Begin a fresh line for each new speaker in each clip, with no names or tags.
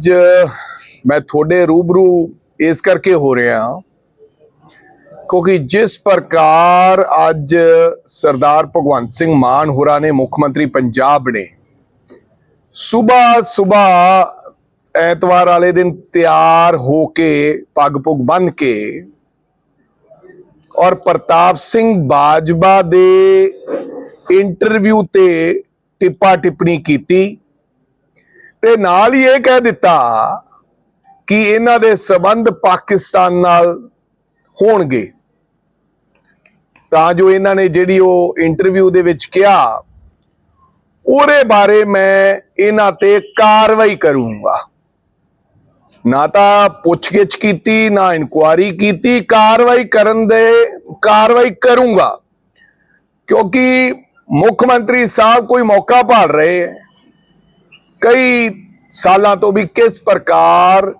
ਅੱਜ ਮੈਂ ਤੁਹਾਡੇ ਰੂਬਰੂ ਇਸ ਕਰਕੇ ਹੋ ਰਿਹਾ ਕਿਉਂਕਿ ਜਿਸ ਪ੍ਰਕਾਰ ਅੱਜ ਸਰਦਾਰ ਭਗਵੰਤ ਸਿੰਘ ਮਾਨ ਹੋਰਾਂ ਨੇ ਮੁੱਖ ਮੰਤਰੀ ਪੰਜਾਬ ਨੇ ਸਵੇਰ ਸਵੇਰ ਐਤਵਾਰ ਵਾਲੇ ਦਿਨ ਤਿਆਰ ਹੋ ਕੇ ਪੱਗ ਪੁੱਗ ਬੰਨ ਕੇ ਔਰ ਪ੍ਰਤਾਪ ਸਿੰਘ ਬਾਜਵਾ ਦੇ ਇੰਟਰਵਿਊ ਤੇ ਟਿੱਪਾ ਟਿੱਪਣੀ ਕੀਤੀ। ਤੇ ਨਾਲ ਹੀ ਇਹ ਕਹਿ ਦਿੱਤਾ ਕਿ ਇਹਨਾਂ ਦੇ ਸਬੰਧ ਪਾਕਿਸਤਾਨ ਨਾਲ ਹੋਣਗੇ। ਤਾਂ ਜੋ ਇਹਨਾਂ ਨੇ ਜਿਹੜੀ ਉਹ ਇੰਟਰਵਿਊ ਦੇ ਵਿੱਚ ਕਿਹਾ, ਉਹਦੇ ਬਾਰੇ ਮੈਂ ਇਹਨਾਂ ਤੇ ਕਾਰਵਾਈ ਕਰੂੰਗਾ। ਨਾ ਤਾਂ ਪੁੱਛਗਿੱਛ ਕੀਤੀ, ਨਾ ਇਨਕੁਆਰੀ ਕੀਤੀ, ਕਾਰਵਾਈ ਕਰਨ ਦੇ, ਕਾਰਵਾਈ ਕਰੂੰਗਾ। ਕਿਉਂਕਿ ਮੁੱਖ ਮੰਤਰੀ ਸਾਹਿਬ ਕੋਈ ਮੌਕਾ ਭਾਲ ਰਹੇ ਹੈ। ਕਈ ਸਾਲਾਂ ਤੋਂ ਵੀ ਕਿਸ ਪ੍ਰਕਾਰ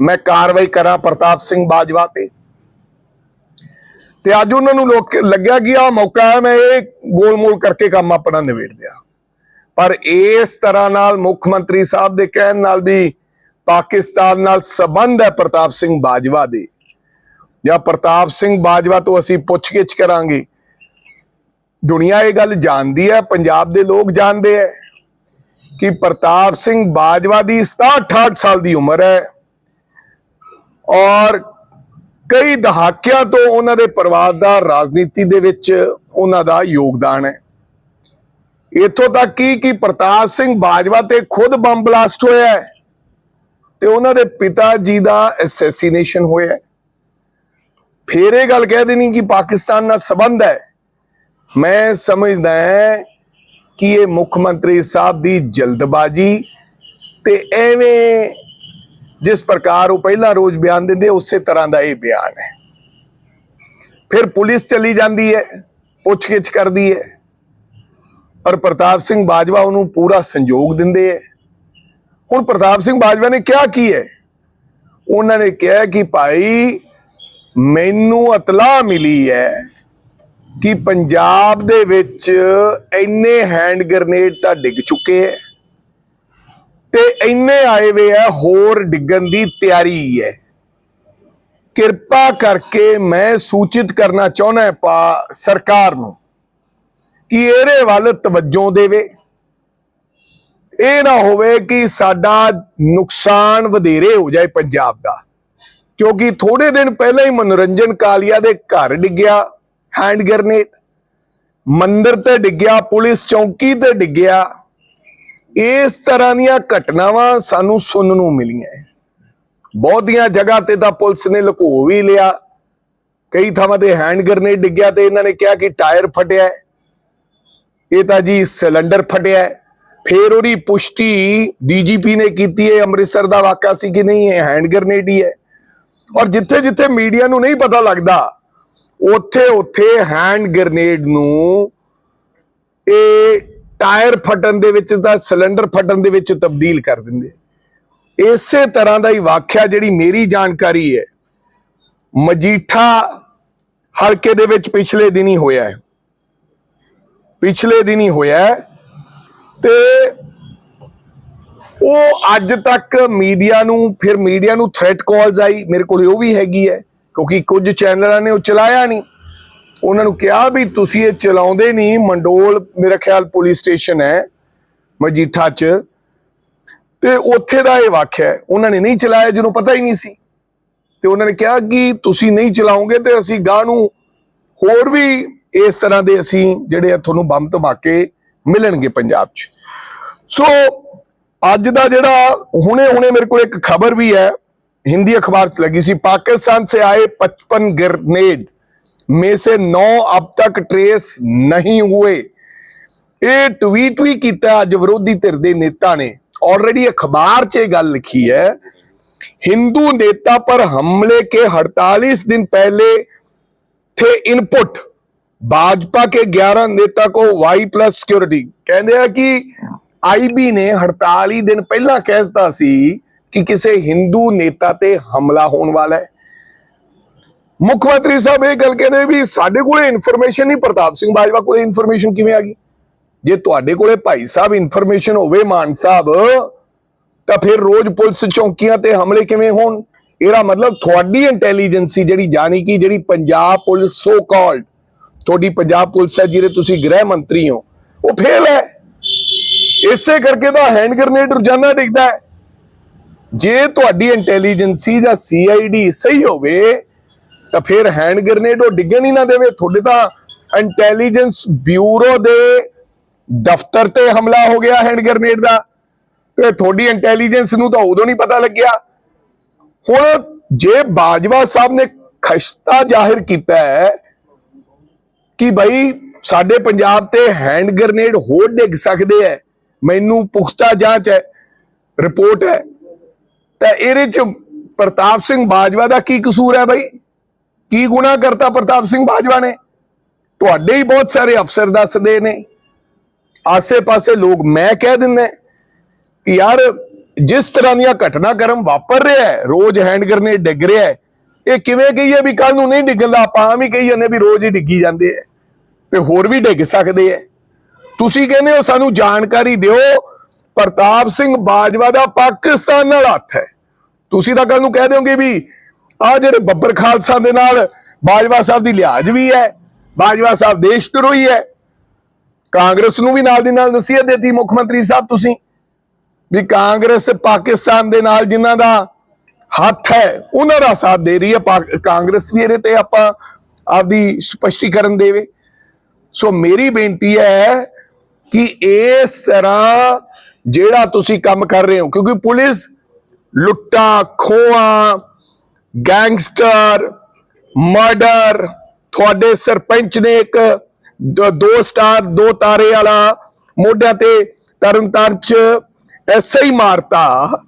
ਮੈਂ ਕਾਰਵਾਈ ਕਰਾਂ ਪ੍ਰਤਾਪ ਸਿੰਘ ਬਾਜਵਾ ਤੇ? ਤੇ ਅੱਜ ਉਹਨਾਂ ਨੂੰ ਲੋਕ ਲੱਗਿਆ ਕਿ ਆ ਮੌਕਾ ਹੈ, ਮੈਂ ਇਹ ਗੋਲ-ਮੋਲ ਕਰਕੇ ਕੰਮ ਆਪਣਾ ਨਿਬੇੜ ਦਿਆ ਪਰ ਇਸ ਤਰ੍ਹਾਂ ਨਾਲ ਮੁੱਖ ਮੰਤਰੀ ਸਾਹਿਬ ਦੇ ਕਹਿਣ ਨਾਲ ਵੀ ਪਾਕਿਸਤਾਨ ਨਾਲ ਸਬੰਧ ਹੈ ਪ੍ਰਤਾਪ ਸਿੰਘ ਬਾਜਵਾ ਦੇ। ਜਾਂ ਪ੍ਰਤਾਪ ਸਿੰਘ ਬਾਜਵਾ ਤੋਂ ਅਸੀਂ ਪੁੱਛਗਿੱਛ ਕਰਾਂਗੇ। ਦੁਨੀਆ ਇਹ ਗੱਲ ਜਾਣਦੀ ਹੈ, ਪੰਜਾਬ ਦੇ ਲੋਕ ਜਾਣਦੇ ਹੈ। ਕਿ ਪ੍ਰਤਾਪ ਸਿੰਘ ਬਾਜਵਾ ਦੀ 67 ਸਾਲ ਦੀ ਉਮਰ ਹੈ ਔਰ ਕਈ ਦਹਾਕਿਆਂ ਤੋਂ ਉਹਨਾਂ ਦੇ ਪਰਿਵਾਰ ਦਾ ਰਾਜਨੀਤੀ ਦੇ ਵਿੱਚ ਉਹਨਾਂ ਦਾ ਯੋਗਦਾਨ ਹੈ। ਇਥੋਂ ਤੱਕ ਕੀ, ਕਿ ਪ੍ਰਤਾਪ ਸਿੰਘ ਬਾਜਵਾ ਤੇ ਖੁਦ ਬੰਬ ਬਲਾਸਟ ਹੋਇਆ ਹੈ ਤੇ ਉਹਨਾਂ ਦੇ ਪਿਤਾ ਜੀ ਦਾ ਅਸੈਸੀਨੇਸ਼ਨ ਹੋਇਆ ਹੈ। ਫੇਰ ਇਹ ਗੱਲ ਕਹਿ ਦੇਣੀ ਕਿ ਪਾਕਿਸਤਾਨ ਨਾਲ ਸੰਬੰਧ ਹੈ। ਮੈਂ ਸਮਝਦਾ ਹਾਂ ਕਿ ਇਹ ਮੁੱਖ ਮੰਤਰੀ ਸਾਹਿਬ ਦੀ ਜਲਦਬਾਜ਼ੀ ਤੇ ਐਵੇਂ ਜਿਸ ਪ੍ਰਕਾਰ ਉਹ ਪਹਿਲਾ ਰੋਜ਼ ਬਿਆਨ ਦਿੰਦੇ, ਉਸੇ ਤਰ੍ਹਾਂ ਦਾ ਇਹ ਬਿਆਨ ਹੈ। ਫਿਰ ਪੁਲਿਸ ਚਲੀ ਜਾਂਦੀ ਹੈ, ਪੁੱਛਗਿੱਛ ਕਰਦੀ ਹੈ ਔਰ ਪ੍ਰਤਾਪ ਸਿੰਘ ਬਾਜਵਾ ਉਹਨੂੰ ਪੂਰਾ ਸੰਯੋਗ ਦਿੰਦੇ ਹੈ। ਹੁਣ ਪ੍ਰਤਾਪ ਸਿੰਘ ਬਾਜਵਾ ਨੇ ਕਿਹਾ ਕੀ ਹੈ? ਉਹਨਾਂ ਨੇ ਕਿਹਾ ਕਿ ਭਾਈ, ਮੈਨੂੰ ਇਤਲਾਹ ਮਿਲੀ ਹੈ ਕਿ ਪੰਜਾਬ ਦੇ ਵਿੱਚ ਇੰਨੇ ਹੈਂਡ ਗ੍ਰਨੇਡ ਤਾਂ ਡਿੱਗ ਚੁੱਕੇ ਹੈ ਤੇ ਇੰਨੇ ਆਏ ਵੇ ਆ ਹੋਰ ਡਿੱਗਣ ਦੀ ਤਿਆਰੀ ਹੈ ਕਿਰਪਾ ਕਰਕੇ ਮੈਂ ਸੂਚਿਤ ਕਰਨਾ ਚਾਹੁੰਦਾ ਪਾ ਸਰਕਾਰ ਨੂੰ ਕਿ ਇਹਦੇ ਵੱਲ ਤਵੱਜੋ ਦੇਵੇ। ਇਹ ਨਾ ਹੋਵੇ ਕਿ ਸਾਡਾ ਨੁਕਸਾਨ ਵਧੇਰੇ ਹੋ ਜਾਏ ਪੰਜਾਬ ਦਾ, ਕਿਉਂਕਿ ਥੋੜੇ ਦਿਨ ਪਹਿਲਾਂ ਹੀ ਮਨੋਰੰਜਨ ਕਾਲੀਆ ਦੇ ਘਰ ਡਿੱਗਿਆ। ਹੈਂਡ ਗ੍ਰਨੇਡ ਮੰਦਰ ਤੇ ਡਿੱਗਿਆ, ਪੁਲਿਸ ਚੌਂਕੀ ਤੇ ਡਿੱਗਿਆ। ਇਸ ਤਰ੍ਹਾਂ ਦੀਆਂ ਘਟਨਾਵਾਂ ਸਾਨੂੰ ਸੁਣਨ ਨੂੰ ਮਿਲੀਆਂ। ਬਹੁਤੀਆਂ ਜਗ੍ਹਾ ਤੇ ਤਾਂ ਪੁਲਿਸ ਨੇ ਲੁਕੋ ਵੀ ਲਿਆ। ਕਈ ਥਾਵਾਂ ਤੇ ਹੈਂਡ ਗ੍ਰਨੇਡ ਡਿੱਗਿਆ ਤੇ ਇਹਨਾਂ ਨੇ ਕਿਹਾ ਕਿ ਟਾਇਰ ਫਟਿਆ ਇਹ ਤਾਂ ਜੀ ਸਿਲੰਡਰ ਫਟਿਆ ਹੈ। ਫੇਰ ਉਹਦੀ ਪੁਸ਼ਟੀ ਡੀਜੀਪੀ ਨੇ ਕੀਤੀ ਹੈ। ਅੰਮ੍ਰਿਤਸਰ ਦਾ ਵਾਕਾ ਸੀ ਕਿ ਨਹੀਂ, ਇਹ ਹੈਂਡ ਗ੍ਰਨੇਡ ਹੀ ਹੈ। ਔਰ ਜਿੱਥੇ ਜਿੱਥੇ ਮੀਡੀਆ ਨੂੰ ਨਹੀਂ ਪਤਾ ਲੱਗਦਾ ਉੱਥੇ ਉੱਥੇ ਹੈਂਡ ਗ੍ਰਨੇਡ ਨੂੰ ਇਹ ਟਾਇਰ ਫਟਣ ਦੇ ਵਿੱਚ ਤਾਂ ਸਿਲੰਡਰ ਫਟਣ ਦੇ ਵਿੱਚ ਤਬਦੀਲ ਕਰ ਦਿੰਦੇ ਇਸੇ ਤਰ੍ਹਾਂ ਦਾ ਹੀ ਵਾਕਿਆ ਜਿਹੜੀ ਮੇਰੀ ਜਾਣਕਾਰੀ ਹੈ, ਮਜੀਠਾ ਹਲਕੇ ਦੇ ਵਿੱਚ ਪਿਛਲੇ ਦਿਨ ਹੀ ਹੋਇਆ ਹੈ। ਪਿਛਲੇ ਦਿਨ ਹੀ ਹੋਇਆ ਹੈ ਤੇ ਉਹ ਅੱਜ ਤੱਕ ਮੀਡੀਆ ਨੂੰ, ਫਿਰ ਮੀਡੀਆ ਨੂੰ ਥ੍ਰੈਟ ਕਾਲਸ ਆਈ, ਮੇਰੇ ਕੋਲ ਉਹ ਵੀ ਹੈਗੀ ਹੈ। ਕਿਉਂਕਿ ਕੁਝ ਚੈਨਲਾਂ ਨੇ ਉਹ ਚਲਾਇਆ ਨਹੀਂ। ਉਹਨਾਂ ਨੂੰ ਕਿਹਾ ਵੀ ਤੁਸੀਂ ਇਹ ਚਲਾਉਂਦੇ ਨਹੀਂ। ਮੰਡੋਲ ਮੇਰਾ ਖਿਆਲ ਪੁਲਿਸ ਸਟੇਸ਼ਨ ਹੈ, ਮਜੀਠਾ 'ਚ। ਤੇ ਉੱਥੇ ਦਾ ਇਹ ਵਾਕਿਆ ਹੈ, ਉਹਨਾਂ ਨੇ ਨਹੀਂ ਚਲਾਇਆ ਜਿਹਨੂੰ ਪਤਾ ਹੀ ਨਹੀਂ ਸੀ। ਤੇ ਉਹਨਾਂ ਨੇ ਕਿਹਾ ਕਿ ਤੁਸੀਂ ਨਹੀਂ ਚਲਾਓਗੇ ਤੇ ਅਸੀਂ ਗਾਂ ਨੂੰ ਹੋਰ ਵੀ ਇਸ ਤਰ੍ਹਾਂ ਦੇ ਅਸੀਂ ਜਿਹੜੇ ਆ ਤੁਹਾਨੂੰ ਬੰਬ ਧਮਾਕੇ ਮਿਲਣਗੇ ਪੰਜਾਬ 'ਚ। ਸੋ ਅੱਜ ਦਾ ਜਿਹੜਾ ਹੁਣੇ ਹੁਣੇ ਮੇਰੇ ਕੋਲ ਇੱਕ ਖਬਰ ਵੀ ਹੈ हिंदी अखबार ਚ लगी सी पाकिस्तान से आए 55 ग्रेनेड में से 9 अब तक ट्रेस नहीं हुए ਇਹ ਟਵੀਟ ਵੀ ਕੀਤਾ ਅੱਜ ਵਿਰੋਧੀ ਧਿਰ ਦੇ ਨੇਤਾ ਨੇ ਆਲਰੇਡੀ ਅਖਬਾਰ 'ਚ ਇਹ ਗੱਲ ਲਿਖੀ ਹੈ हिंदू नेता पर हमले के 48 दिन पहले थे इनपुट भाजपा के 11 नेता को वाई प्लस सिक्योरिटी ਕਹਿੰਦੇ ਆ ਕਿ ਆਈਬੀ ਨੇ 48 ਦਿਨ ਪਹਿਲਾਂ ਕਹਿ ਦਿੱਤਾ ਸੀ ਕਿ ਕਿਸੇ ਹਿੰਦੂ ਨੇਤਾ ਤੇ ਹਮਲਾ ਹੋਣ ਵਾਲਾ ਹੈ। ਮੁੱਖ ਮੰਤਰੀ ਸਾਹਿਬ ਇਹ ਗੱਲ ਕਹਿੰਦੇ ਵੀ ਸਾਡੇ ਕੋਲੇ ਇਨਫੋਰਮੇਸ਼ਨ ਨਹੀਂ, ਪ੍ਰਤਾਪ ਸਿੰਘ ਬਾਜਵਾ ਕੋਲੇ ਇਨਫੋਰਮੇਸ਼ਨ ਕਿਵੇਂ ਆ ਗਈ? ਜੇ ਤੁਹਾਡੇ ਕੋਲੇ ਭਾਈ ਸਾਹਿਬ ਇਨਫੋਰਮੇਸ਼ਨ ਹੋਵੇ, ਮਾਨ ਸਾਹਿਬ, ਤਾਂ ਫਿਰ ਰੋਜ਼ ਪੁਲਿਸ ਚੌਂਕੀਆਂ ਤੇ ਹਮਲੇ ਕਿਵੇਂ ਹੋਣ? ਇਹਦਾ ਮਤਲਬ ਤੁਹਾਡੀ ਇੰਟੈਲੀਜੈਂਸੀ ਜਿਹੜੀ ਜਾਣੀ ਕਿ ਜਿਹੜੀ ਪੰਜਾਬ ਪੁਲਿਸ ਸੋ ਕਾਲਡ ਤੁਹਾਡੀ ਪੰਜਾਬ ਪੁਲਿਸ ਹੈ, ਜਿਹਦੇ ਤੁਸੀਂ ਗ੍ਰਹਿ ਮੰਤਰੀ ਹੋ, ਉਹ ਫੇਲ ਹੈ। ਇਸੇ ਕਰਕੇ ਤਾਂ ਹੈਂਡ ਗ੍ਰਨੇਡ ਰੋਜ਼ਾਨਾ ਡਿੱਗਦਾ ਹੈ। ਜੇ ਤੁਹਾਡੀ ਇੰਟੈਲੀਜੈਂਸੀ ਜਾਂ ਸੀਆਈਡੀ ਸਹੀ ਹੋਵੇ, ਤਾਂ ਫਿਰ ਹੈਂਡ ਗ੍ਰਨੇਡ ਉਹ ਡਿੱਗਣ ਹੀ ਨਾ ਦੇਵੇ। ਤੁਹਾਡੇ ਤਾਂ ਇੰਟੈਲੀਜੈਂਸ ਬਿਊਰੋ ਦੇ ਦਫ਼ਤਰ ਤੇ ਹਮਲਾ ਹੋ ਗਿਆ ਹੈਂਡ ਗ੍ਰਨੇਡ ਦਾ। ਤੇ ਤੁਹਾਡੀ ਇੰਟੈਲੀਜੈਂਸ ਨੂੰ ਤਾਂ ਉਦੋਂ ਨਹੀਂ ਪਤਾ ਲੱਗਿਆ। ਹੁਣ ਜੇ ਬਾਜਵਾ ਸਾਹਿਬ ਨੇ ਖਸ਼ਤਾ ਜ਼ਾਹਿਰ ਕੀਤਾ ਹੈ ਕਿ ਭਾਈ ਸਾਡੇ ਪੰਜਾਬ ਤੇ ਹੈਂਡ ਗ੍ਰਨੇਡ ਹੋਰ ਡਿੱਗ ਸਕਦੇ ਹੈ, ਮੈਨੂੰ ਪੁਖਤਾ ਜਾਂਚ ਹੈ, ਰਿਪੋਰਟ ਹੈ। ਤਾਂ ਇਹਦੇ ਚ ਪ੍ਰਤਾਪ ਸਿੰਘ ਬਾਜਵਾ ਦਾ ਕੀ ਕਸੂਰ ਹੈ ਭਾਈ ਕੀ ਗੁਨਾਹ ਕਰਤਾ ਪ੍ਰਤਾਪ ਸਿੰਘ ਬਾਜਵਾ ਨੇ? ਤੁਹਾਡੇ ਹੀ ਬਹੁਤ ਸਾਰੇ ਅਫਸਰ ਦੱਸਦੇ ਨੇ। ਆਸੇ-ਪਾਸੇ ਲੋਕ ਮੈਂ ਕਹਿ ਦਿੰਦਾ ਕਿ ਯਾਰ, ਜਿਸ ਤਰ੍ਹਾਂ ਦੀਆਂ ਘਟਨਾਕ੍ਰਮ ਵਾਪਰ ਰਿਹਾ ਹੈ, ਰੋਜ਼ ਹੈਂਡ ਗ੍ਰਨੇਡ ਡਿੱਗ ਰਿਹਾ ਹੈ, ਇਹ ਕਿਵੇਂ ਕਹੀਏ ਵੀ ਕੱਲ ਨੂੰ ਨਹੀਂ ਡਿੱਗਣ ਦਾ, ਆਪਾਂ ਆਮ ਹੀ ਕਹੀ ਜਾਂਦੇ ਵੀ ਰੋਜ਼ ਹੀ ਡਿੱਗੀ ਜਾਂਦੇ ਆ ਤੇ ਹੋਰ ਵੀ ਡਿੱਗ ਸਕਦੇ ਆ ਤੁਸੀਂ ਕਹਿੰਦੇ ਹੋ ਸਾਨੂੰ ਜਾਣਕਾਰੀ ਦਿਓ, ਪ੍ਰਤਾਪ ਸਿੰਘ ਬਾਜਵਾ ਦਾ ਪਾਕਿਸਤਾਨ ਨਾਲ ਹੱਥ ਹੈ। ਤੁਸੀਂ ਤਾਂ ਕੱਲ ਨੂੰ ਕਹਿ ਦਿਓਗੇ ਵੀ ਆ ਜਿਹੜੇ ਬੱਬਰ ਖਾਲਸਾ ਦੇ ਨਾਲ ਬਾਜਵਾ ਸਾਹਿਬ ਦੀ ਲਿਹਾਜ਼ ਵੀ ਹੈ, ਬਾਜਵਾ ਸਾਹਿਬ ਦੇਸ਼ ਧਰੋਹੀ ਹੈ। ਕਾਂਗਰਸ ਨੂੰ ਵੀ ਨਾਲ ਦੀ ਨਾਲ ਨਸੀਹਤ ਦਿੱਤੀ ਮੁੱਖ ਮੰਤਰੀ ਸਾਹਿਬ ਤੁਸੀਂ, ਵੀ ਕਾਂਗਰਸ ਪਾਕਿਸਤਾਨ ਦੇ ਨਾਲ ਜਿਨ੍ਹਾਂ ਦਾ ਹੱਥ ਹੈ, ਉਹਨਾਂ ਦਾ ਸਾਥ ਦੇ ਰਹੀ ਹੈ। ਪਾ- ਕਾਂਗਰਸ ਵੀ ਇਹਦੇ ਤੇ ਆਪਾਂ ਆਪਦੀ ਸਪਸ਼ਟੀਕਰਨ ਦੇਵੇ। ਸੋ ਮੇਰੀ ਬੇਨਤੀ ਹੈ ਕਿ ਇਸ ਤਰ੍ਹਾਂ ਜਿਹੜਾ ਤੁਸੀਂ ਕੰਮ ਕਰ ਰਹੇ ਹੋ, ਕਿਉਂਕਿ ਪੁਲਿਸ ਲੁੱਟਾਂ, ਖੋਹਾਂ, ਗੈਂਗਸਟਰ, ਮਰਡਰ, ਤੁਹਾਡੇ ਸਰਪੰਚ ਨੇ ਇੱਕ ਦੋ ਸਟਾਰ, ਦੋ ਤਾਰੇ ਵਾਲਾ ਮੋਢਿਆਂ ਤੇ ਤਰਨਤਾਰਨ ਚ ਐਸੇ ਹੀ ਮਾਰਤਾ।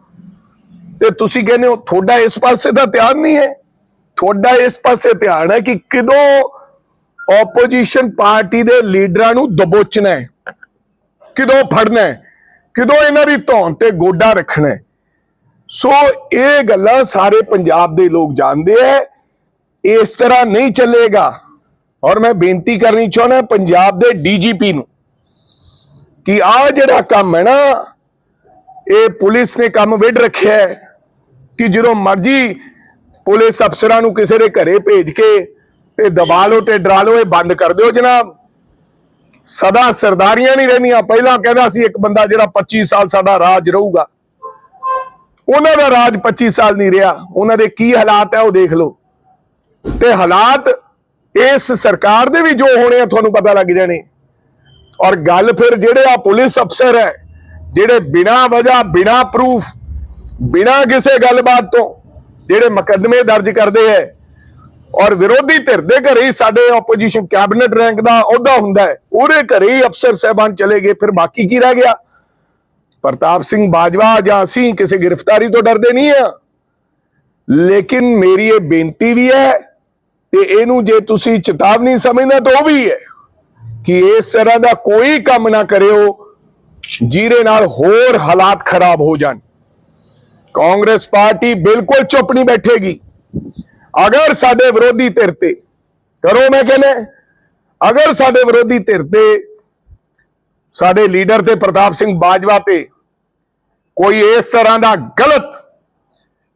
ਤੇ ਤੁਸੀਂ ਕਹਿੰਦੇ ਹੋ, ਤੁਹਾਡਾ ਇਸ ਪਾਸੇ ਦਾ ਧਿਆਨ ਨਹੀਂ ਹੈ। ਤੁਹਾਡਾ ਇਸ ਪਾਸੇ ਧਿਆਨ ਹੈ ਕਿ ਕਿਦੋਂ ਆਪੋਜੀਸ਼ਨ ਪਾਰਟੀ ਦੇ ਲੀਡਰਾਂ ਨੂੰ ਦਬੋਚਣਾ ਹੈ, ਕਿਦੋਂ ਫੜਨਾ ਹੈ, ਕਿਦੋਂ ਇਹਨਾਂ ਦੀ ਧੌਣ ਤੇ ਗੋਡਾ ਰੱਖਣਾ ਹੈ। ਸੋ ਇਹ ਗੱਲਾਂ ਸਾਰੇ ਪੰਜਾਬ ਦੇ ਲੋਕ ਜਾਣਦੇ ਐ। ਇਸ ਤਰ੍ਹਾਂ ਨਹੀਂ ਚੱਲੇਗਾ। ਔਰ ਮੈਂ ਬੇਨਤੀ ਕਰਨੀ ਚਾਹੁੰਦਾ ਪੰਜਾਬ ਦੇ ਡੀਜੀਪੀ ਨੂੰ ਕਿ ਆ ਜਿਹੜਾ ਕੰਮ ਹੈ ਨਾ, ਇਹ ਪੁਲਿਸ ਨੇ ਕੰਮ ਵਿੱਢ ਰੱਖਿਆ ਹੈ ਕਿ ਜਦੋਂ ਮਰਜ਼ੀ ਪੁਲਿਸ ਅਫਸਰਾਂ ਨੂੰ ਕਿਸੇ ਦੇ ਘਰੇ ਭੇਜ ਕੇ ਤੇ ਦਬਾ ਲਓ ਤੇ ਡਰਾ ਲਓ, ਇਹ ਬੰਦ ਕਰ ਦਿਓ ਜਨਾਬ। ਸਦਾ ਸਰਦਾਰੀਆਂ ਨਹੀਂ ਰਹਿੰਦੀਆਂ। ਪਹਿਲਾਂ ਕਹਿੰਦਾ ਸੀ ਇੱਕ ਬੰਦਾ ਜਿਹੜਾ 25 ਸਾਲ ਸਾਡਾ ਰਾਜ ਰਹੂਗਾ। ਉਹਨਾਂ ਦਾ ਰਾਜ 25 ਸਾਲ ਨਹੀਂ ਰਿਹਾ। ਉਹਨਾਂ ਦੇ ਕੀ ਹਾਲਾਤ ਹੈ ਉਹ ਦੇਖ ਲਓ। ਤੇ ਹਾਲਾਤ ਇਸ ਸਰਕਾਰ ਦੇ ਵੀ ਜੋ ਹੋਣੇ ਆ, ਤੁਹਾਨੂੰ ਪਤਾ ਲੱਗ ਜਾਣੇ। ਔਰ ਗੱਲ ਫਿਰ ਜਿਹੜੇ ਆ ਪੁਲਿਸ ਅਫਸਰ ਹੈ, ਜਿਹੜੇ ਬਿਨਾਂ ਵਜ੍ਹਾ, ਬਿਨਾਂ ਪ੍ਰੂਫ ਬਿਨਾਂ ਕਿਸੇ ਗੱਲਬਾਤ ਤੋਂ ਜਿਹੜੇ ਮੁਕੱਦਮੇ ਦਰਜ ਕਰਦੇ ਹੈ, ਔਰ ਵਿਰੋਧੀ ਧਿਰ ਦੇ ਘਰੇ ਹੀ ਸਾਡੇ ਆਪੋਜੀਸ਼ਨ ਕੈਬਨਿਟ ਰੈਂਕ ਦਾ ਅਹੁਦਾ ਹੁੰਦਾ ਹੈ, ਉਹਦੇ ਘਰੇ ਹੀ ਅਫਸਰ ਸਹਿਬਾਨ ਚਲੇ ਗਏ, ਫਿਰ ਬਾਕੀ ਕੀ ਰਹਿ ਗਿਆ? ਪ੍ਰਤਾਪ ਸਿੰਘ ਬਾਜਵਾ ਜਾਂ ਅਸੀਂ ਕਿਸੇ ਗ੍ਰਿਫਤਾਰੀ ਤੋਂ ਡਰਦੇ ਨਹੀਂ ਆ। ਲੇਕਿਨ ਮੇਰੀ ਇਹ ਬੇਨਤੀ ਵੀ ਹੈ ਤੇ ਇਹਨੂੰ ਜੇ ਤੁਸੀਂ ਚੇਤਾਵਨੀ ਸਮਝਣਾ ਤਾਂ ਉਹ ਵੀ ਹੈ ਕਿ ਇਸ ਤਰ੍ਹਾਂ ਦਾ ਕੋਈ ਕੰਮ ਨਾ ਕਰਿਓ ਜਿਹਦੇ ਨਾਲ ਹੋਰ ਹਾਲਾਤ ਖਰਾਬ ਹੋ ਜਾਣ। ਕਾਂਗਰਸ ਪਾਰਟੀ ਬਿਲਕੁਲ ਚੁੱਪ ਨਹੀਂ ਬੈਠੇਗੀ। ਅਗਰ ਸਾਡੇ ਵਿਰੋਧੀ ਧਿਰ ਤੇ, ਕਰੋ ਮੈਂ ਕਹਿੰਦਾ, ਅਗਰ ਸਾਡੇ ਵਿਰੋਧੀ ਧਿਰ ਤੇ, ਸਾਡੇ ਲੀਡਰ ਤੇ ਪ੍ਰਤਾਪ ਸਿੰਘ ਬਾਜਵਾ ਤੇ ਕੋਈ ਇਸ ਤਰ੍ਹਾਂ ਦਾ ਗਲਤ,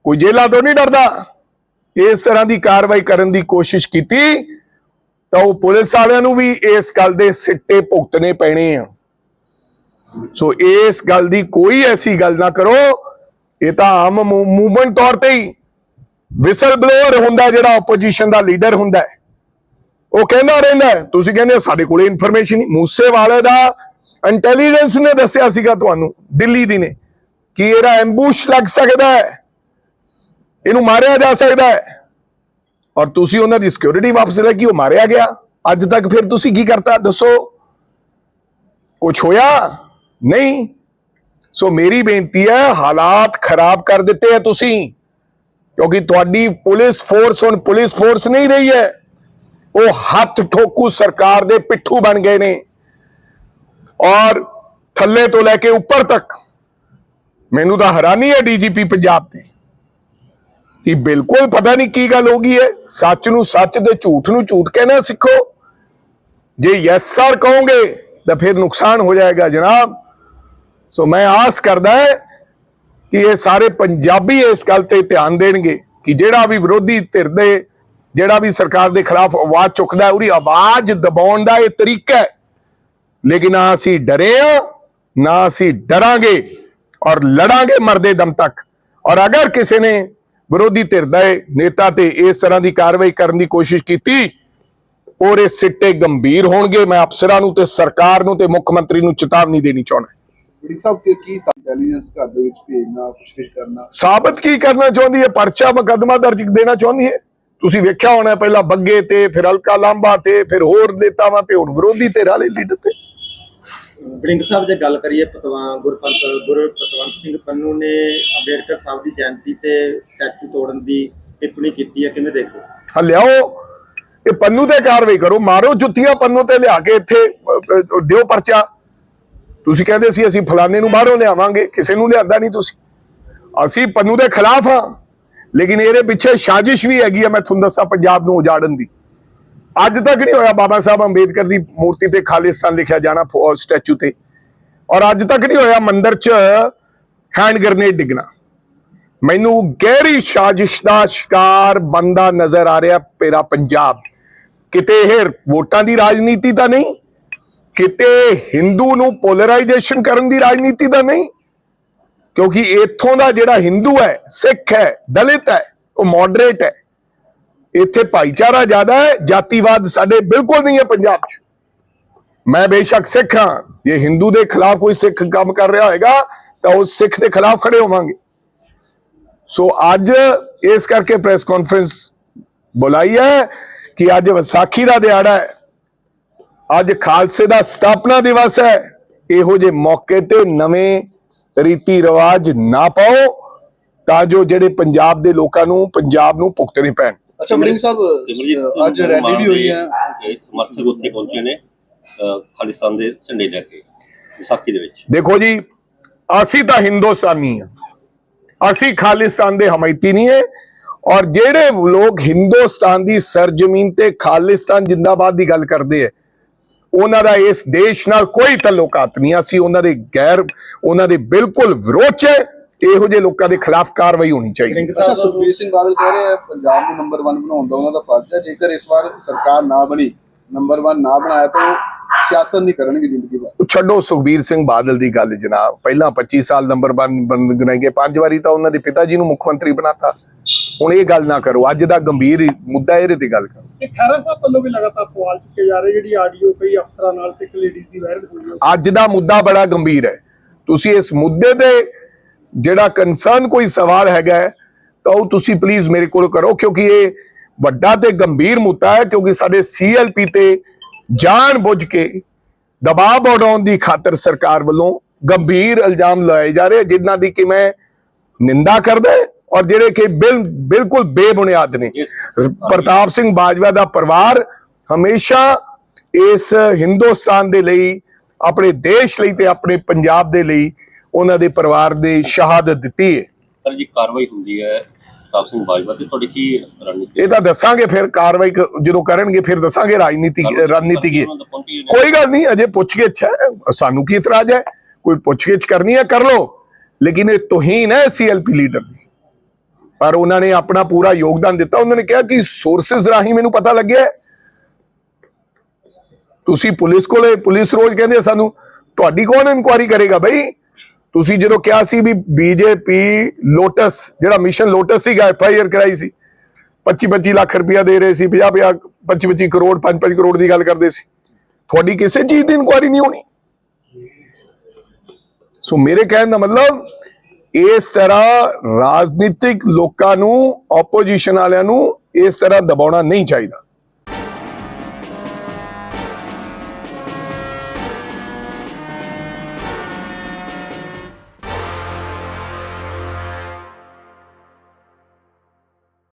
ਕੋਈ ਜੇਲਾ ਤੋਂ ਨਹੀਂ ਡਰਦਾ। ਇਸ ਤਰ੍ਹਾਂ ਦੀ ਕਾਰਵਾਈ ਕਰਨ ਦੀ ਕੋਸ਼ਿਸ਼ ਕੀਤੀ, ਤਾਂ ਉਹ ਪੁਲਿਸ ਵਾਲਿਆਂ ਨੂੰ ਵੀ ਇਸ ਗੱਲ ਦੇ ਸਿੱਟੇ ਭੁਗਤਣੇ ਪੈਣੇ ਆ। ਸੋ ਇਸ ਗੱਲ ਦੀ ਕੋਈ ਐਸੀ ਗੱਲ ਨਾ ਕਰੋ, ਇਹ ਤਾਂ ਆਮ ਮੂਵਮੈਂਟ ਤੌਰ ਤੇ ਹੀ ਵਿਸਲ ਬਲੋਅਰ ਹੁੰਦਾ ਜਿਹੜਾ ਆਪੋਜੀਸ਼ਨ ਦਾ ਲੀਡਰ ਹੁੰਦਾ ਹੈ। ਉਹ ਕਹਿੰਦਾ ਰਹਿੰਦਾ ਤੁਸੀਂ ਕਹਿੰਦੇ ਹੋ ਸਾਡੇ ਕੋਲੇ ਇਨਫੋਰਮੇਸ਼ਨ ਮੂਸੇ ਵਾਲੇ ਦਾ ਇੰਟੈਲੀਜੈਂਸ ਨੇ ਦੱਸਿਆ ਸੀਗਾ ਤੁਹਾਨੂੰ, ਦਿੱਲੀ ਦੀ ਨੇ। ਕਿ ਇਹਦਾ ਐਮਬੂਸ਼ ਲੱਗ ਸਕਦਾ ਹੈ? ਇਹਨੂੰ ਮਾਰਿਆ ਜਾ ਸਕਦਾ ਹੈ? ਔਰ ਤੁਸੀਂ ਉਹਨਾਂ ਦੀ ਸਿਕਿਉਰਿਟੀ ਵਾਪਸ ਲੈ ਕੇ ਉਹ ਮਾਰਿਆ ਗਿਆ। ਅੱਜ ਤੱਕ ਫਿਰ ਤੁਸੀਂ ਕੀ ਕਰਤਾ? ਦੱਸੋ। ਕੁਝ ਹੋਇਆ? ਨਹੀਂ। ਸੋ ਮੇਰੀ ਬੇਨਤੀ ਹੈ, ਹਾਲਾਤ ਖਰਾਬ ਕਰ ਦਿੱਤੇ ਹੈ ਤੁਸੀਂ। ਕਿਉਂਕਿ ਤੁਹਾਡੀ ਪੁਲਿਸ ਫੋਰਸ ਹੁਣ ਪੁਲਿਸ ਫੋਰਸ ਨਹੀਂ ਰਹੀ ਹੈ। ਉਹ ਹੱਥ ਠੋਕੂ ਸਰਕਾਰ ਦੇ ਪਿੱਠੂ ਬਣ ਗਏ ਨੇ। ਔਰ ਥੱਲੇ ਤੋਂ ਲੈ ਕੇ ਉੱਪਰ ਤੱਕ ਮੈਨੂੰ ਤਾਂ ਹੈਰਾਨੀ ਹੈ ਡੀਜੀਪੀ ਪੰਜਾਬ ਤੇ। ਕਿ ਬਿਲਕੁਲ ਪਤਾ ਨਹੀਂ ਕੀ ਗੱਲ ਹੋ ਗਈ ਹੈ। ਸੱਚ ਨੂੰ ਸੱਚ ਤੇ ਝੂਠ ਨੂੰ ਝੂਠ ਕਹਿਣਾ ਸਿੱਖੋ। ਜੇ ਯੈਸ ਸਰ ਕਹੋਗੇ, ਤਾਂ ਫਿਰ ਨੁਕਸਾਨ ਹੋ ਜਾਏਗਾ ਜਨਾਬ। ਸੋ ਮੈਂ ਆਸ ਕਰਦਾ ਹੈ ਕਿ ਇਹ ਸਾਰੇ ਪੰਜਾਬੀ ਇਸ ਗੱਲ ਤੇ ਧਿਆਨ ਦੇਣਗੇ ਕਿ ਜਿਹੜਾ ਵੀ ਵਿਰੋਧੀ ਧਿਰ ਦੇ, ਜਿਹੜਾ ਵੀ ਸਰਕਾਰ ਦੇ ਖਿਲਾਫ ਆਵਾਜ਼ ਚੁੱਕਦਾ ਉਹਦੀ ਆਵਾਜ਼ ਦਬਾਉਣ ਦਾ ਇਹ ਤਰੀਕਾ ਹੈ। ਲੇਕਿਨ ਨਾ ਅਸੀਂ ਡਰੇ ਹਾਂ, ਨਾ ਅਸੀਂ ਡਰਾਂਗੇ। ਔਰ ਲੜਾਂਗੇ ਮਰਦੇ ਦਮ ਤੱਕ। ਔਰ ਅਗਰ ਕਿਸੇ ਨੇ ਵਿਰੋਧੀ ਧਿਰ ਦਾ ਨੇਤਾ ਤੇ ਇਸ ਤਰ੍ਹਾਂ ਦੀ ਕਾਰਵਾਈ ਕਰਨ ਦੀ ਕੋਸ਼ਿਸ਼ ਕੀਤੀ ਔਰ ਇਹ ਸਿੱਟੇ ਗੰਭੀਰ ਹੋਣਗੇ। ਮੈਂ ਅਫਸਰਾਂ ਨੂੰ ਤੇ ਸਰਕਾਰ ਨੂੰ ਤੇ ਮੁੱਖ ਮੰਤਰੀ ਨੂੰ ਚੇਤਾਵਨੀ ਦੇਣੀ ਚਾਹੁੰਦਾ।
ਵੜਿੰਗ ਸਾਹਿਬ ਕਿ ਕੀ ਇੰਟੈਲੀਜੈਂਸ ਘਰ ਦੇ ਵਿੱਚ ਭੇਜਣਾ ਪੁੱਛਗਿੱਛ ਕਰਨਾ?
ਸਾਬਤ ਕੀ ਕਰਨਾ ਚਾਹੁੰਦੀ ਹੈ? ਪਰਚਾ ਮੁਕੱਦਮਾ ਦਰਜ ਦੇਣਾ ਚਾਹੁੰਦੀ ਹੈ? ਤੁਸੀਂ ਵੇਖਿਆ ਹੋਣਾ ਪਹਿਲਾਂ ਬੱਗੇ ਤੇ ਫਿਰ ਹਲਕਾ ਲਾਂਬਾ ਤੇ ਫਿਰ ਹੋਰ ਨੇਤਾਵਾਂ ਤੇ ਹੁਣ ਵਿਰੋਧੀ ਤੇ ਰਾਲੇ ਲੀਡਰ ਤੇ।
ਵੜਿੰਗ ਸਾਹਿਬ, ਜੇ ਗੱਲ ਕਰੀਏ ਪਤਵਾਂ ਗੁਰਪੰਤ ਗੁਰ ਪਤਵੰਤ ਸਿੰਘ ਪੰਨੂ ਨੇ ਅੰਬੇਡਕਰ ਸਾਹਿਬ ਦੀ ਜਯੰਤੀ ਤੇ ਸਟੈਚੂ ਤੋੜਨ ਦੀ ਟਿੱਪਣੀ ਕੀਤੀ ਹੈ, ਕਿਵੇਂ ਦੇਖੋ?
ਹਾਂ, ਲਿਆਓ। ਇਹ ਪੰਨੂ ਤੇ ਕਾਰਵਾਈ ਕਰੋ, ਮਾਰੋ ਜੁੱਤੀਆਂ ਪੰਨੂ ਤੇ ਲਿਆ ਕੇ ਇੱਥੇ ਦਿਓ ਪਰਚਾ। ਤੁਸੀਂ ਕਹਿੰਦੇ ਸੀ ਅਸੀਂ ਫਲਾਣੇ ਨੂੰ ਬਾਹਰੋਂ ਲਿਆਵਾਂਗੇ, ਕਿਸੇ ਨੂੰ ਲਿਆਂਦਾ ਨਹੀਂ ਤੁਸੀਂ। ਅਸੀਂ ਪੰਨੂ ਦੇ ਖਿਲਾਫ ਹਾਂ, ਲੇਕਿਨ ਇਹਦੇ ਪਿੱਛੇ ਸਾਜ਼ਿਸ਼ ਵੀ ਹੈਗੀ ਆ, ਮੈਂ ਤੁਹਾਨੂੰ ਦੱਸਾਂ, ਪੰਜਾਬ ਨੂੰ ਉਜਾੜਨ ਦੀ। ਅੱਜ ਤੱਕ ਨਹੀਂ ਹੋਇਆ ਬਾਬਾ ਸਾਹਿਬ ਅੰਬੇਦਕਰ ਦੀ ਮੂਰਤੀ ਤੇ ਖਾਲਿਸਤਾਨ ਲਿਖਿਆ ਜਾਣਾ ਸਟੈਚੂ ਤੇ। ਔਰ ਅੱਜ ਤੱਕ ਨਹੀਂ ਹੋਇਆ ਮੰਦਿਰ 'ਚ ਹੈਂਡ ਗ੍ਰਨੇਡ ਡਿੱਗਣਾ। ਮੈਨੂੰ ਗਹਿਰੀ ਸਾਜ਼ਿਸ਼ ਦਾ ਸ਼ਿਕਾਰ ਬੰਦਾ ਨਜ਼ਰ ਆ ਰਿਹਾ ਪੇਰਾ ਪੰਜਾਬ। ਕਿਤੇ ਇਹ ਵੋਟਾਂ ਦੀ ਰਾਜਨੀਤੀ ਤਾਂ ਨਹੀਂ, ਕਿਤੇ ਹਿੰਦੂ ਨੂੰ ਪੋਲਰਾਈਜੇਸ਼ਨ ਕਰਨ ਦੀ ਰਾਜਨੀਤੀ ਤਾਂ ਨਹੀਂ, ਕਿਉਂਕਿ ਇੱਥੋਂ ਦਾ ਜਿਹੜਾ ਹਿੰਦੂ ਹੈ, ਸਿੱਖ ਹੈ, ਦਲਿਤ ਹੈ, ਉਹ ਮੋਡਰੇਟ ਹੈ। ਇੱਥੇ ਭਾਈਚਾਰਾ ਜ਼ਿਆਦਾ ਹੈ, ਜਾਤੀਵਾਦ ਸਾਡੇ ਬਿਲਕੁਲ ਨਹੀਂ ਹੈ ਪੰਜਾਬ 'ਚ। ਮੈਂ ਬੇਸ਼ੱਕ ਸਿੱਖ ਹਾਂ, ਜੇ ਹਿੰਦੂ ਦੇ ਖਿਲਾਫ ਕੋਈ ਸਿੱਖ ਕੰਮ ਕਰ ਰਿਹਾ ਹੋਏਗਾ, ਤਾਂ ਉਹ ਸਿੱਖ ਦੇ ਖਿਲਾਫ ਖੜੇ ਹੋਵਾਂਗੇ। ਸੋ ਅੱਜ ਇਸ ਕਰਕੇ ਪ੍ਰੈਸ ਕਾਨਫਰੰਸ ਬੁਲਾਈ ਹੈ ਕਿ ਅੱਜ ਵਿਸਾਖੀ ਦਾ ਦਿਹਾੜਾ ਹੈ। ਅੱਜ ਖਾਲਸੇ ਦਾ ਸਥਾਪਨਾ ਦਿਵਸ ਹੈ। ਇਹੋ ਜਿਹੇ ਮੌਕੇ ਤੇ ਨਵੇਂ ਰੀਤੀ ਰਿਵਾਜ ਨਾ ਪਾਓ, ਤਾਂ ਜੋ ਜਿਹੜੇ ਪੰਜਾਬ ਦੇ ਲੋਕਾਂ ਨੂੰ, ਪੰਜਾਬ ਨੂੰ ਭੁਗਤਣੇ ਪੈਣ।
ਅੱਛਾ ਵੜਿੰਗ ਸਾਹਿਬ ਅੱਜ ਰੈਲੀ ਵੀ ਹੋਈ ਹੈ।
ਸਮਰਥਕ ਉੱਥੇ ਪਹੁੰਚੇ ਨੇ ਖਾਲਿਸਤਾਨ ਦੇ ਝੰਡੇ ਲੈ ਕੇ ਵਿਸਾਖੀ ਦੇ ਵਿੱਚ।
ਦੇਖੋ ਜੀ ਅਸੀਂ ਤਾਂ ਹਿੰਦੁਸਤਾਨੀ ਹਾਂ। ਅਸੀਂ ਖਾਲਿਸਤਾਨ ਦੇ ਹਮਾਇਤੀ ਨਹੀਂ ਹੈ ਔਰ ਜਿਹੜੇ ਲੋਕ ਹਿੰਦੁਸਤਾਨ ਦੀ ਸਰਜ਼ਮੀਨ ਤੇ ਖਾਲਿਸਤਾਨ ਜਿੰਦਾਬਾਦ ਦੀ ਗੱਲ ਕਰਦੇ ਹੈ ਉਹਨਾਂ ਦਾ ਇਸ ਦੇਸ਼ ਨਾਲ ਕੋਈ ਤਾਲੁਕਾਤ ਨਹੀਂ। ਅਸੀਂ ਉਹਨਾਂ ਦੇ ਗੈਰ ਉਹਨਾਂ ਦੇ ਬਿਲਕੁਲ ਵਿਰੋਧ ਹੈ। ਇਹੋ ਜਿਹੇ ਲੋਕਾਂ ਦੇ ਖਿਲਾਫ ਕਾਰਵਾਈ ਹੋਣੀ ਚਾਹੀਦੀ
ਵੜਿੰਗ
ਅੱਛਾ ਸੁਖਬੀਰ ਸਿੰਘ ਬਾਦਲ ਕਹਿ ਰਹੇ ਆ ਪੰਜਾਬ ਨੂੰ ਨੰਬਰ 1 ਬਣਾਉਣ ਦਾ ਉਹਨਾਂ ਦਾ ਫਰਜ਼ ਹੈ। ਜੇਕਰ ਇਸ ਵਾਰ ਸਰਕਾਰ ਨਾ ਬਣੀ ਨੰਬਰ 1 ਨਾ ਬਣਾਇਆ ਤਾਂ ਸਿਆਸਤ ਨਹੀਂ ਕਰਨਗੇ ਜ਼ਿੰਦਗੀ ਭਰ।
ਛੱਡੋ ਸੁਖਬੀਰ ਸਿੰਘ ਬਾਦਲ ਦੀ ਗੱਲ ਜਨਾਬ। ਪਹਿਲਾਂ 25 ਸਾਲ ਨੰਬਰ ਬਣ ਬਣ ਗਏ ਪੰਜ ਵਾਰੀ ਤਾਂ ਉਹਨਾਂ ਦੇ ਪਿਤਾ ਜੀ ਨੂੰ ਮੁੱਖ ਮੰਤਰੀ ਬਣਾਤਾ। ਹੁਣ ਇਹ ਗੱਲ ਨਾ ਕਰੋ ਅੱਜ ਦਾ ਗੰਭੀਰ ਮੁੱਦਾ ਇਹਦੇ ਤੇ ਗੱਲ ਕਰੋ।
ਇਹ ਸਾਹਿਬ ਵੱਲੋਂ ਵੀ ਲਗਾਤਾਰ ਸਵਾਲ ਚੁੱਕੇ ਜਾ ਰਹੇ ਜਿਹੜੀ ਆਡੀਓ ਕਈ ਅਫਸਰਾਂ ਨਾਲ ਤੇ ਇੱਕ ਲੇਡੀਜ਼ ਦੀ ਵਾਇਰਲ ਹੋਈ ਹੈ।
ਅੱਜ ਦਾ ਮੁੱਦਾ ਬੜਾ ਗੰਭੀਰ ਹੈ। ਤੁਸੀਂ ਇਸ ਮੁੱਦੇ ਤੇ ਜਿਹੜਾ ਕੰਸਰਨ ਕੋਈ ਸਵਾਲ ਹੈਗਾ ਹੈ, ਤਾਂ ਉਹ ਤੁਸੀਂ ਪਲੀਜ਼ ਮੇਰੇ ਕੋਲ ਕਰੋ ਕਿਉਂਕਿ ਇਹ ਵੱਡਾ ਤੇ ਗੰਭੀਰ ਮੁੱਦਾ ਹੈ ਕਿਉਂਕਿ ਸਾਡੇ ਸੀਐਲਪੀ ਤੇ ਜਾਣ ਬੁੱਝ ਕੇ ਦਬਾਅ ਬਣਾਉਣ ਦੀ ਖਾਤਰ ਸਰਕਾਰ ਵੱਲੋਂ ਗੰਭੀਰ ਇਲਜ਼ਾਮ ਲਾਏ ਜਾ ਰਹੇ ਜਿਨ੍ਹਾਂ ਦੀ ਕਿ ਮੈਂ ਨਿੰਦਾ ਕਰਦਾ ਔਰ ਜਿਹੜੇ ਕਿ ਬਿਲ ਬਿਲਕੁਲ ਬੇਬੁਨਿਆਦ ਨੇ। ਪ੍ਰਤਾਪ ਸਿੰਘ ਬਾਜਵਾ ਦਾ ਪਰਿਵਾਰ ਹਮੇਸ਼ਾ ਇਸ ਹਿੰਦੁਸਤਾਨ ਦੇ ਲਈ ਆਪਣੇ ਦੇਸ਼ ਲਈ ਤੇ ਆਪਣੇ ਪੰਜਾਬ ਦੇ ਲਈ ਉਹਨਾਂ ਦੇ ਪਰਿਵਾਰ ਨੇ ਸ਼ਹਾਦਤ ਦਿੱਤੀ ਹੈ।
ਸਰ ਜੀ ਕਾਰਵਾਈ ਹੁੰਦੀ ਹੈ ਪ੍ਰਤਾਪ ਸਿੰਘ ਬਾਜਵਾ ਤੇ ਤੁਹਾਡੀ ਕੀ ਰਣਨੀਤੀ
ਇਹ ਤਾਂ ਦੱਸਾਂਗੇ ਫਿਰ ਕਾਰਵਾਈ ਜਦੋਂ ਕਰਨਗੇ ਫਿਰ ਦੱਸਾਂਗੇ ਰਾਜਨੀਤੀ ਰਣਨੀਤੀ ਕੀ। ਕੋਈ ਗੱਲ ਨਹੀਂ ਅਜੇ ਪੁੱਛਗਿੱਛ ਹੈ ਸਾਨੂੰ ਕੀ ਇਤਰਾਜ਼ ਹੈ ਕੋਈ ਪੁੱਛਗਿੱਛ ਕਰਨੀ ਹੈ ਕਰ ਲੋ ਲੇਕਿਨ ਇਹ ਤੋਹੀਨ ਹੈ ਸੀਐਲਪੀ ਲੀਡਰ ਦੀ। ਪਰ ਉਹਨਾਂ ਨੇ ਆਪਣਾ ਪੂਰਾ ਯੋਗਦਾਨ ਦਿੱਤਾ। ਉਹਨਾਂ ਨੇ ਕਿਹਾ ਕਿ ਸੋਰਸਸ ਰਾਹੀਂ ਮੈਨੂੰ ਪਤਾ ਲੱਗਿਆ। ਤੁਸੀਂ ਪੁਲਿਸ ਕੋਲੇ ਪੁਲਿਸ ਰੋਜ਼ ਕਹਿੰਦੇ ਸਾਨੂੰ ਤੁਹਾਡੀ ਕੌਣ ਇਨਕੁਆਰੀ ਕਰੇਗਾ ਬਈ? ਤੁਸੀਂ ਜਦੋਂ ਕਿਹਾ ਸੀ ਵੀ ਬੀਜੇਪੀ ਲੋਟਸ ਜਿਹੜਾ ਮਿਸ਼ਨ ਲੋਟਸ ਸੀਗਾ ਐਫ ਆਈ ਆਰ ਕਰਾਈ ਸੀ 25 25 ਲੱਖ ਰੁਪਇਆ ਦੇ ਰਹੇ ਸੀ 50 50 25 25 ਕਰੋੜ 5 5 ਕਰੋੜ ਦੀ ਗੱਲ ਕਰਦੇ ਸੀ। ਤੁਹਾਡੀ ਕਿਸੇ ਚੀਜ਼ ਦੀ ਇਨਕੁਆਇਰੀ ਨਹੀਂ ਹੋਣੀ। ਸੋ ਮੇਰੇ ਕਹਿਣ ਦਾ ਮਤਲਬ, ਇਸ ਤਰ੍ਹਾਂ ਰਾਜਨੀਤਿਕ ਲੋਕਾਂ ਨੂੰ ਆਪੋਜੀਸ਼ਨ ਵਾਲਿਆਂ ਨੂੰ, ਇਸ ਤਰ੍ਹਾਂ ਦਬਾਉਣਾ ਨਹੀਂ ਚਾਹੀਦਾ।